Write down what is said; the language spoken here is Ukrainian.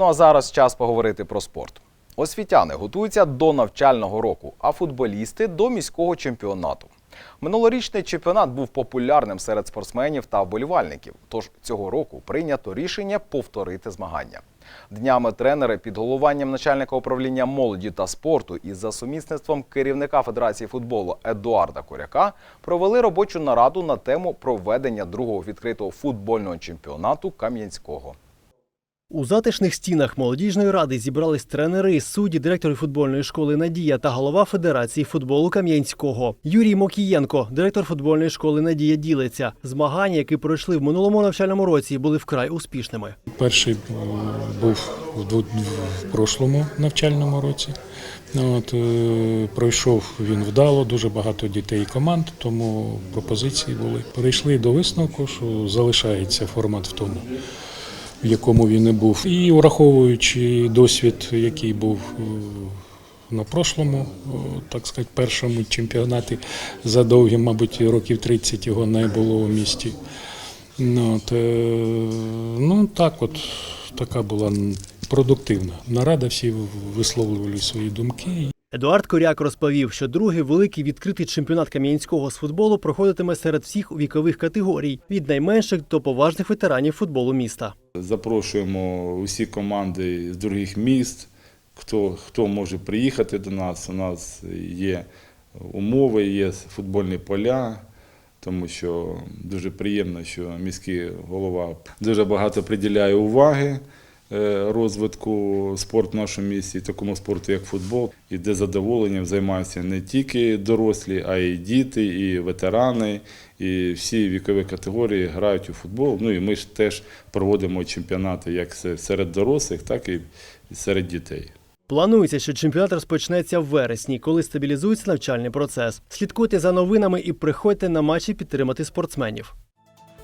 Ну а зараз час поговорити про спорт. Освітяни готуються до навчального року, а футболісти до міського чемпіонату. Минулорічний чемпіонат був популярним серед спортсменів та вболівальників. Тож цього року прийнято рішення повторити змагання. Днями тренери під головуванням начальника управління молоді та спорту і за сумісництвом керівника Федерації футболу Едуарда Коряка провели робочу нараду на тему проведення другого відкритого футбольного чемпіонату Кам'янського. У затишних стінах молодіжної ради зібрались тренери, судді, директори футбольної школи Надія та голова Федерації футболу Кам'янського. Юрій Мокієнко, директор футбольної школи Надія ділиться. Змагання, які пройшли в минулому навчальному році, були вкрай успішними. Перший е, був в прошлому навчальному році. От, е, пройшов він вдало, дуже багато дітей і команд, тому пропозиції були. Перейшли до висновку, що залишається формат в тому, в якому він і був. І враховуючи досвід, який був е, на прошлому, так сказати, першому чемпіонаті за довгі, мабуть, років 30 його не було у місті. Ну, от, е, ну так от така була продуктивна нарада, всі висловлювали свої думки. Едуард Коряк розповів, що другий великий відкритий чемпіонат Кам'янського з футболу проходитиме серед всіх вікових категорій від найменших до поважних ветеранів футболу міста. Запрошуємо усі команди з других міст, хто, хто може приїхати до нас. У нас є умови, є футбольні поля, тому що дуже приємно, що міський голова дуже багато приділяє уваги розвитку спорту в нашому місті, такому спорту, як футбол, і де задоволенням займаються не тільки дорослі, а й діти, і ветерани, і всі вікові категорії грають у футбол. Ну і ми ж теж проводимо чемпіонати як серед дорослих, так і серед дітей. Планується, що чемпіонат розпочнеться в вересні, коли стабілізується навчальний процес. Слідкуйте за новинами і приходьте на матчі підтримати спортсменів.